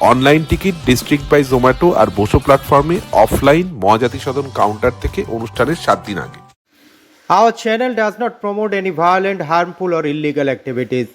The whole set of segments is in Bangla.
Online ticket district by Zomato আর বসো প্ল্যাটফর্মে অফলাইন মহাজাতি সদন কাউন্টার থেকে অনুষ্ঠানের সাত দিন আগে। Our channel does not promote any violent, harmful, or illegal activities.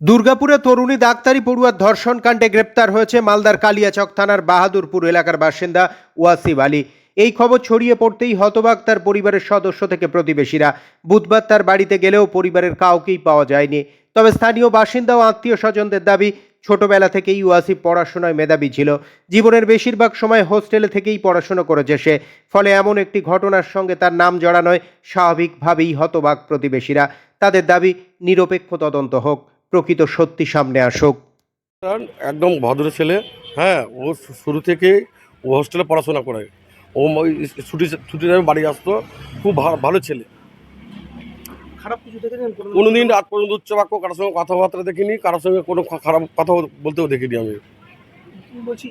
দুর্গাপুরে তরুণী ডাক্তারি পড়ুয়ার ধর্ষণ কাণ্ডে গ্রেপ্তার হয়েছে মালদার কালিয়াচক থানার বাহাদুরপুর এলাকার বাসিন্দা ওয়াসিব আলী। এই খবর ছড়িয়ে পড়তেই হতবাক তার পরিবারের সদস্য থেকে প্রতিবেশীরা। বুধবার তার বাড়িতে গেলেও পরিবারের কাউকেই পাওয়া যায়নি। তবে স্থানীয় বাসিন্দা ও আত্মীয় স্বজনদের দাবি ছোটবেলা থেকেই ওয়াসিফ পড়াশোনায় মেধাবী ছিল। জীবনের বেশিরভাগ সময় হোস্টেলে থেকেই পড়াশোনা করেছে সে। ফলে এমন একটি ঘটনার সঙ্গে তার নাম জড়ানোয় স্বাভাবিকভাবেই হতবাক প্রতিবেশীরা। তাদের দাবি, নিরপেক্ষ তদন্ত হোক, প্রকৃত সত্যি সামনে আসুক। একদম ভদ্র ছেলে হ্যাঁ ও শুরু থেকে ও হোস্টেলে পড়াশোনা করে। ও ছুটি ছুটি বাড়ি আসতো। খুব ভালো ছেলে। খারাপ কিছু দেখেছেন? কোনোদিন আজ পর্যন্ত উচ্চবাক্য কারোর সঙ্গে কথাবার্তা দেখিনি কারোর সঙ্গে কোনো খারাপ কথা বলতেও দেখিনি আমি। বলছি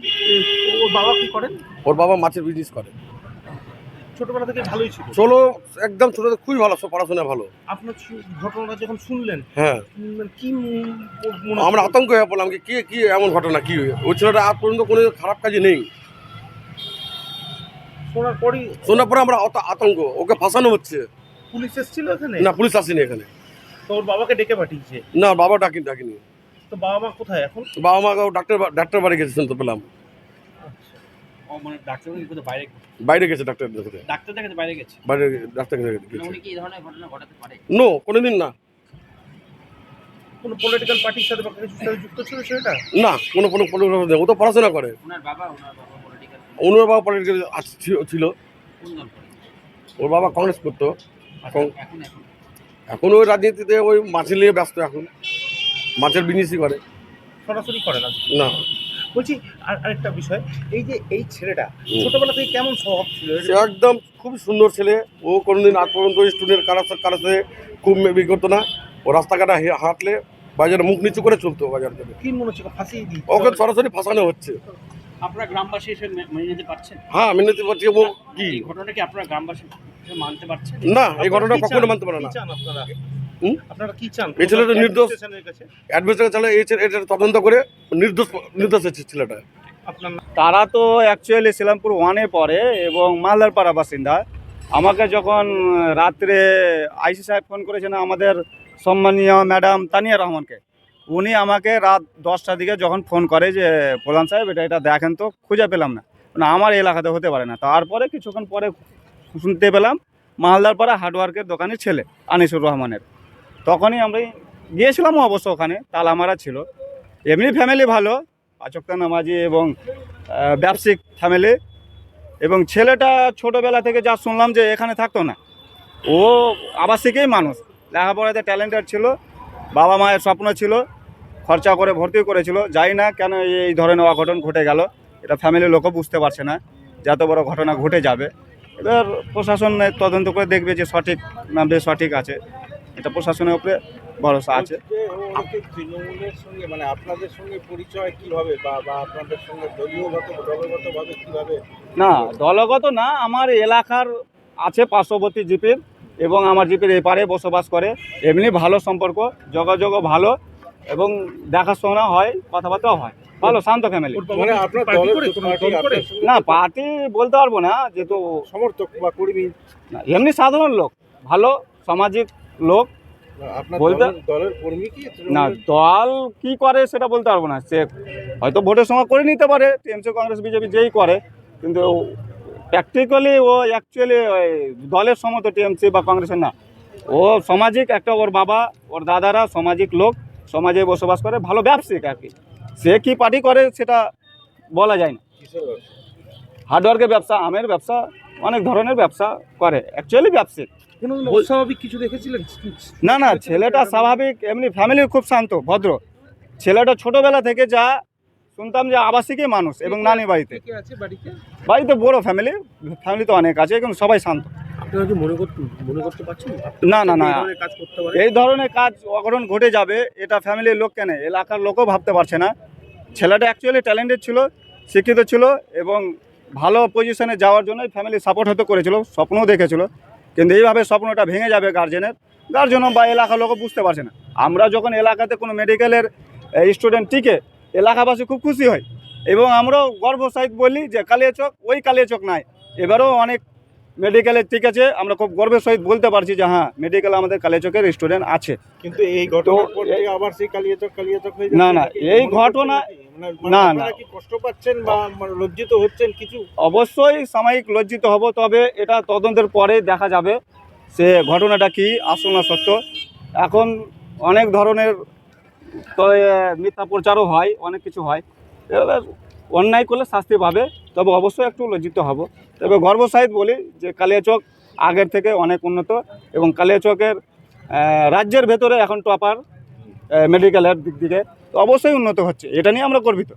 ওর বাবা কি করেন? ওর বাবা মাছের বিজনেস করে। ছোটবেলা থেকে ভালোই ছিল। চলো একদম ছোটো খুবই ভালো পড়াশোনা ভালো। আপনার ঘটনাটা যখন শুনলেন হ্যাঁ। কি আমরা আতঙ্ক হয়ে পড়লাম কি কি এমন ঘটনা কি ওই ছেলেটা আজ পর্যন্ত কোনো খারাপ কাজে নেই। শোনার পরই শোনার পরে আমরা আতঙ্ক ওকে ফাঁসানো হচ্ছে। পুলিশ এসেছিল এখানে? না পুলিশ আসেনি এখানে। তো ওর বাবাকে ডেকে পাঠিয়েছে? না বাবা ডাকি ডাকিনি। তো বাবা মা কোথায় এখন? বাবা মা ডাক্তার ডাক্তার বাড়ি গেছে শুনতে পেলাম। মানে ডাক্তার বাইরে বাইরে গেছে ডাক্তার দেখাতে। ডাক্তার দেখাতে বাইরে গেছে? বাইরে ডাক্তার দেখাতে মানে গেছে উনি কি এই ধরনের ঘটনা ঘটাতে পারে? নো কোনোদিন না। কোনো পলিটিক্যাল পার্টির সাথে বা কিছুর সাথে যুক্ত ছিল সেটা না কোনো কোনো ও তো পড়াশোনা করে। ওনার বাবা ওনার বাবা পলিটিক্যাল ওনার বাবা পলিটিক্যাল ছিল। ওর বাবা কংগ্রেস করতো। এখন এখন ওই রাজনীতিতে ওই মাছের নিয়ে ব্যস্ত এখন। মাছের বিজনেসই করে। সরাসরি করে না? না। বলছি আর আরেকটা বিষয় এই যে এই ছেলেটা। ছোটবেলা থেকে কেমন স্বভাব ছিল? সে একদম খুব সুন্দর ছেলে। ও কোনোদিন আজ পর্যন্ত স্টুডেন্ট কারোর সাথে কারোর সাথে খুব মেবি করতো না। ও রাস্তাঘাটে হে- হাঁটলে বাজারে মুখ নিচু করে চলতো বাজার থেকে। কি মনে হচ্ছে ফাঁসিয়ে দিই ওকে সরাসরি ফাঁসানো হচ্ছে। আপনারা গ্রামবাসী এসে মেনে নিতে পারছেন হ্যাঁ মেনে নিতে পারছি ও কি? ঘটনাটা কি আপনারা গ্রামবাসী মানতে পারছেন? না এই ঘটনা কখনো মানতে পারে না। আপনারা? কি চান? এই ছেলেটা নির্দোষ। Administration-এর কাছে? অ্যাডভেস্টার চালে এই এটা তদন্ত করে নির্দোষ নির্দোষ হচ্ছে ছেলেটা। তারা তো অ্যাকচুয়ালি শিলামপুর ওয়ানে পড়ে এবং মালদারপাড়া বাসিন্দা। আমাকে যখন রাত্রে আইসি সাহেব ফোন করেছেন আমাদের সম্মানীয় ম্যাডাম তানিয়া রহমানকে উনি আমাকে রাত দশটার দিকে যখন ফোন করে যে প্রধান সাহেব এটা এটা দেখেন তো খুঁজে পেলাম না। না আমার এলাকাতে হতে পারে না। তারপরে কিছুক্ষণ পরে শুনতে পেলাম মালদারপাড়া হার্ডওয়ার্কের দোকানের ছেলে আনিসুর রহমানের। তখনই আমরা গিয়েছিলাম অবশ্য ওখানে, তালামারা ছিল। এমনি ফ্যামিলি ভালো আচক্তা নামাজি এবং ব্যবসায়িক ফ্যামিলি এবং ছেলেটা ছোটোবেলা থেকে যা শুনলাম যে এখানে থাকতো না, ও আবাসিকেই মানুষ। লেখাপড়াতে ট্যালেন্টেড ছিল, বাবা মায়ের স্বপ্ন ছিল, খরচা করে ভর্তি করেছিল। যাই না কেন এই ধরনের অঘটন ঘটে গেল, এটা ফ্যামিলির লোকও বুঝতে পারছে না যে এত বড় ঘটনা ঘটে যাবে। এবার প্রশাসন তদন্ত করে দেখবে যে সঠিক না বেসঠিক আছে। এটা প্রশাসনের উপরে ভরসা আছে। তৃণমূলের সঙ্গে মানে আপনাদের সঙ্গে পরিচয় কীভাবে বা বা আপনাদের সঙ্গে দলীয়গত দলগতভাবে কীভাবে? না দলগত না আমার এলাকার আছে পার্শ্ববর্তী জিপির এবং আমার জিপির এপারে বসবাস করে। এমনি ভালো সম্পর্ক যোগাযোগও ভালো এবং দেখাশোনা হয় কথাবার্তাও হয়। ভালো শান্ত ফ্যামিলি মানে আপনার সঙ্গে না পার্টি বলতে পারব না যেহেতু সমর্থক বা কর্মী। না, এমনি সাধারণ লোক ভালো সামাজিক লোক। বলতে- দলের- দলের কর্মী কি? না দল কি করে সেটা বলতে পারব না। সে হয়তো ভোটের সময় করে নিতে পারে টিএমসি কংগ্রেস বিজেপি যেই করে কিন্তু প্র্যাকটিক্যালি ও অ্যাকচুয়ালি দলের সমত টিএমসি বা কংগ্রেসের না। ও সামাজিক একটা ওর বাবা ওর দাদারা সামাজিক লোক সমাজে বসবাস করে ভালো ব্যবসায়িক আর কি। সে কি পার্টি করে সেটা বলা যায় না। হার্ডওয়ার্কের ব্যবসা আমের ব্যবসা অনেক ধরনের ব্যবসা করে। অ্যাকচুয়ালি ব্যবসায়িক কোনো কিছু দেখেছিলেন? না না ছেলেটা স্বাভাবিক এমনি ফ্যামিলি খুব শান্ত ভদ্র। ছেলেটা ছোটবেলা থেকে যা শুনতাম যে আবাসিকই মানুষ এবং নানি বাড়িতে। বাড়িতে? বাড়িতে বড় ফ্যামিলি ফ্যামিলি তো অনেক আছে কিন্তু সবাই শান্ত। আপনারা কি মনে করতে মনে করতে পারছেন? না না না। এই ধরনের কাজ করতে পারে এই ধরনের কাজ অঘটন ঘটে যাবে এটা ফ্যামিলির লোক কেন? এলাকার লোকও ভাবতে পারছে না। ছেলেটা অ্যাকচুয়ালি ট্যালেন্টেড ছিল শিক্ষিত ছিল এবং ভালো পজিশনে যাওয়ার জন্য ফ্যামিলি সাপোর্ট হতে করেছিল স্বপ্নও দেখেছিল। কিন্তু এইভাবে স্বপ্নটা ভেঙে যাবে গার্জেনের গার্জেনও বা এলাকার লোকও বুঝতে পারছে না। আমরা যখন এলাকাতে কোনো মেডিকেলের স্টুডেন্ট টিকে এলাকাবাসী খুব খুশি হয়। এবং আমরাও গর্ব সহিত বলি যে কালিয়াচক ওই কালিয়াচক নাই। এবারেও অনেক মেডিকেলে ঠিক আছে আমরা খুব গর্বের সহিত বলতে পারছি যে হ্যাঁ মেডিকেল আমাদের কালিয়াচকের রেস্টুরেন্ট আছে। কিন্তু এই ঘটনার পর থেকে আবার সেই কালিয়াচক কালিয়াচক হয়ে না, না, এই ঘটনা- মানে- না, মানে না। আপনারা কি কষ্ট পাচ্ছেন বা মানে লজ্জিত হচ্ছেন কিছু? অবশ্যই সাময়িক লজ্জিত হব তবে এটা তদন্তের পরে দেখা যাবে সে ঘটনাটা কি আসল না সত্য। এখন অনেক ধরনের মিথ্যা প্রচারও হয় অনেক কিছু হয়। এবার অন্যায় করলে শাস্তি পাবে, তবে অবশ্যই একটু লজ্জিত হব। তবে গর্ব গর্বসাহিত বলি যে কালিয়াচক আগের থেকে অনেক উন্নত এবং কালিয়াচকের রাজ্যের ভেতরে এখন টপার মেডিকেলের দিক থেকে তো অবশ্যই উন্নত হচ্ছে। এটা নিয়ে আমরা গর্বিত।